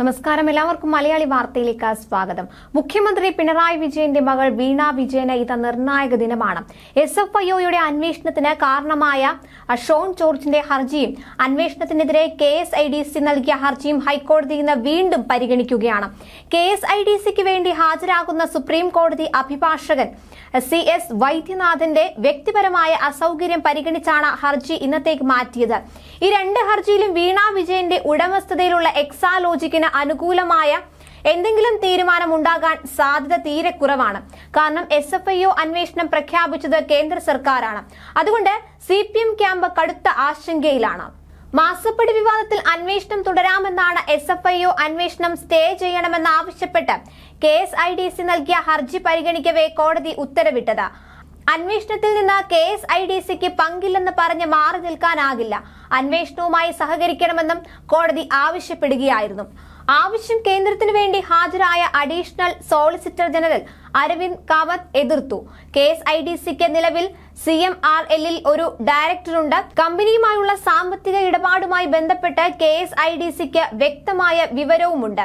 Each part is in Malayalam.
നമസ്കാരം. എല്ലാവർക്കും മലയാളി വാർത്തയിലേക്ക് സ്വാഗതം. മുഖ്യമന്ത്രി പിണറായി വിജയന്റെ മകൾ വീണ വിജയന് ഇത് നിർണായക ദിനമാണ്. എസ് എഫ് ഐ ഒയുടെ അന്വേഷണത്തിന് കാരണമായ ഷോൺ ജോർജിന്റെ ഹർജിയും അന്വേഷണത്തിനെതിരെ K S I D C നൽകിയ ഹർജിയും ഹൈക്കോടതി ഇന്ന് വീണ്ടും പരിഗണിക്കുകയാണ്. കെ എസ് ഐ ഡി സിക്ക് വേണ്ടി ഹാജരാകുന്ന സുപ്രീം കോടതി അഭിഭാഷകൻ സി എസ് വൈദ്യനാഥന്റെ വ്യക്തിപരമായ അസൗകര്യം പരിഗണിച്ചാണ് ഹർജി ഇന്നത്തേക്ക് മാറ്റിയത്. ഈ രണ്ട് ഹർജിയിലും വീണ വിജയന്റെ ഉടമസ്ഥതയിലുള്ള എക്സാലോജിക്കിന് അനുകൂലമായ എന്തെങ്കിലും തീരുമാനം ഉണ്ടാകാൻ സാധ്യത തീരെ കുറവാണ്. കാരണം എസ് എഫ് ഐ ഒ അന്വേഷണം പ്രഖ്യാപിച്ചത് കേന്ദ്ര സർക്കാരാണ്. അതുകൊണ്ട് സി പി എം ക്യാമ്പ് കടുത്ത ആശങ്കയിലാണ്. മാസപ്പടി വിവാദത്തിൽ അന്വേഷണം തുടരാമെന്നാണ് എസ് എഫ് ഐ ഒ അന്വേഷണം സ്റ്റേ ചെയ്യണമെന്നാവശ്യപ്പെട്ട് K S I D C നൽകിയ ഹർജി പരിഗണിക്കവേ കോടതി ഉത്തരവിട്ടത്. അന്വേഷണത്തിൽ നിന്ന് കെ എസ് ഐ ഡി സിക്ക് പങ്കില്ലെന്ന് പറഞ്ഞ് മാറി നിൽക്കാനാകില്ല. അന്വേഷണവുമായി സഹകരിക്കണമെന്നും കോടതി ആവശ്യപ്പെടുകയായിരുന്നു. ആവശ്യം കേന്ദ്രത്തിനു വേണ്ടി ഹാജരായ additional solicitor general Aravind Kamath എതിർത്തു. കെ എസ് ഐ ഡി സിക്ക് നിലവിൽ സി എം ആർ എല്ലിൽ ഒരു ഡയറക്ടറുണ്ട്. കമ്പനിയുമായുള്ള സാമ്പത്തിക ഇടപാടുമായി ബന്ധപ്പെട്ട് കെ എസ് ഐ ഡി സിക്ക് വ്യക്തമായ വിവരവുമുണ്ട്.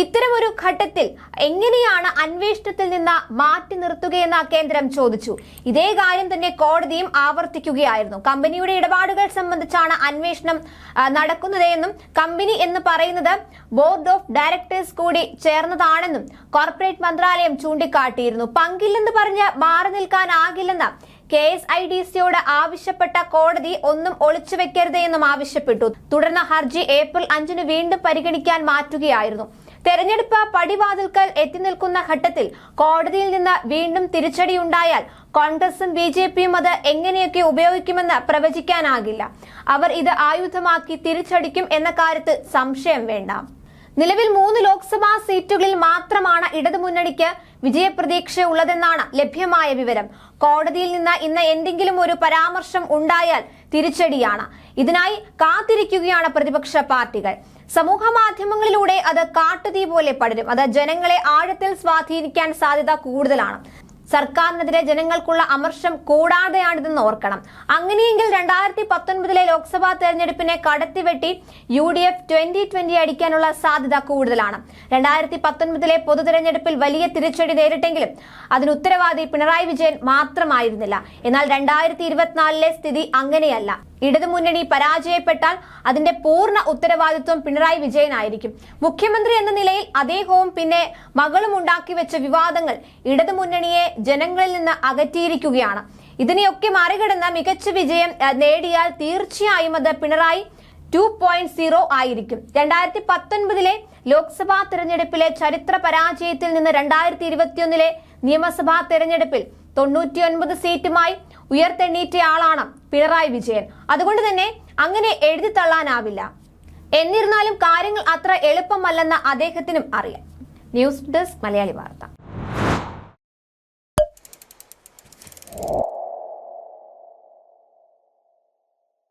ഇത്തരമൊരു ഘട്ടത്തിൽ എങ്ങനെയാണ് അന്വേഷണത്തിൽ നിന്ന് മാറ്റി നിർത്തുകയെന്ന് കേന്ദ്രം ചോദിച്ചു. ഇതേ കാര്യം തന്നെ കോടതിയും ആവർത്തിക്കുകയായിരുന്നു. കമ്പനിയുടെ ഇടപാടുകൾ സംബന്ധിച്ചാണ് അന്വേഷണം നടക്കുന്നതെന്നും കമ്പനി എന്ന് പറയുന്നത് ബോർഡ് ഓഫ് ഡയറക്ടേഴ്സ് കൂടി ചേർന്നതാണെന്നും കോർപ്പറേറ്റ് മന്ത്രാലയം ചൂണ്ടിക്കാട്ടിയിരുന്നു. പങ്കില്ലെന്ന് പറഞ്ഞ് മാറി നിൽക്കാനാകില്ലെന്ന് കെ എസ് ഐ ഡി സിയോട് ആവശ്യപ്പെട്ട കോടതി ഒന്നും ഒളിച്ചു വെക്കരുത് എന്നും ആവശ്യപ്പെട്ടു. തുടർന്ന് ഹർജി ഏപ്രിൽ അഞ്ചിന് വീണ്ടും പരിഗണിക്കാൻ മാറ്റുകയായിരുന്നു. തെരഞ്ഞെടുപ്പ് പടിവാതിൽക്കൽ എത്തി നിൽക്കുന്ന ഘട്ടത്തിൽ കോടതിയിൽ നിന്ന് വീണ്ടും തിരിച്ചടിയുണ്ടായാൽ കോൺഗ്രസും ബി ജെ പിയും അത് എങ്ങനെയൊക്കെ ഉപയോഗിക്കുമെന്ന് പ്രവചിക്കാനാകില്ല. അവർ ഇത് ആയുധമാക്കി തിരിച്ചടിക്കും എന്ന കാര്യത്തിൽ സംശയം വേണ്ട. നിലവിൽ മൂന്ന് ലോക്സഭാ സീറ്റുകളിൽ മാത്രമാണ് ഇടതുമുന്നണിക്ക് വിജയപ്രതീക്ഷ ഉള്ളതെന്നാണ് ലഭ്യമായ വിവരം. കോടതിയിൽ നിന്ന് ഇന്ന് എന്തെങ്കിലും ഒരു പരാമർശം ഉണ്ടായാൽ തിരിച്ചടിയാണ്. ഇതിനായി കാത്തിരിക്കുകയാണ് പ്രതിപക്ഷ പാർട്ടികൾ. സമൂഹ മാധ്യമങ്ങളിലൂടെ അത് കാട്ടുതീ പോലെ പടരും. അത് ജനങ്ങളെ ആഴത്തിൽ സ്വാധീനിക്കാൻ സാധ്യത കൂടുതലാണ്. സർക്കാരിനെതിരെ ജനങ്ങൾക്കുള്ള അമർഷം കൂടാതെയാണിതെന്ന് ഓർക്കണം. അങ്ങനെയെങ്കിൽ രണ്ടായിരത്തി പത്തൊൻപതിലെ ലോക്സഭാ തെരഞ്ഞെടുപ്പിനെ കടത്തിവെട്ടി U D F twenty twenty അടിക്കാനുള്ള സാധ്യത കൂടുതലാണ്. രണ്ടായിരത്തി പത്തൊൻപതിലെ പൊതു തെരഞ്ഞെടുപ്പിൽ വലിയ തിരിച്ചടി നേരിട്ടെങ്കിലും അതിന് ഉത്തരവാദി പിണറായി വിജയൻ മാത്രമായിരുന്നില്ല. എന്നാൽ രണ്ടായിരത്തി ഇരുപത്തിനാലിലെ സ്ഥിതി അങ്ങനെയല്ല. ഇടതുമുന്നണി പരാജയപ്പെട്ടാൽ അതിന്റെ പൂർണ ഉത്തരവാദിത്വം പിണറായി വിജയനായിരിക്കും. മുഖ്യമന്ത്രി എന്ന നിലയിൽ അദ്ദേഹവും പിന്നെ മകളും ഉണ്ടാക്കി വെച്ച വിവാദങ്ങൾ ഇടതുമുന്നണിയെ ജനങ്ങളിൽ നിന്ന് അകറ്റിയിരിക്കുകയാണ്. ഇതിനെയൊക്കെ മറികടന്ന മികച്ച വിജയം നേടിയാൽ തീർച്ചയായും അത് പിണറായി ടു പോയിന്റ് സീറോ ആയിരിക്കും. രണ്ടായിരത്തി പത്തൊൻപതിലെ ലോക്സഭാ തെരഞ്ഞെടുപ്പിലെ ചരിത്ര പരാജയത്തിൽ നിന്ന് രണ്ടായിരത്തി ഇരുപത്തിയൊന്നിലെ നിയമസഭാ തെരഞ്ഞെടുപ്പിൽ തൊണ്ണൂറ്റിയൊൻപത് സീറ്റുമായി ഉയർത്തെണ്ണീറ്റയാളാണ് പിണറായി വിജയൻ. അതുകൊണ്ട് തന്നെ അങ്ങനെ എഴുതി തള്ളാനാവില്ല. എന്നിരുന്നാലും കാര്യങ്ങൾ അത്ര എളുപ്പമല്ലെന്ന് അദ്ദേഹത്തിനും അറിയാം. ന്യൂസ് ഡെസ്ക് മലയാളി വാർത്ത.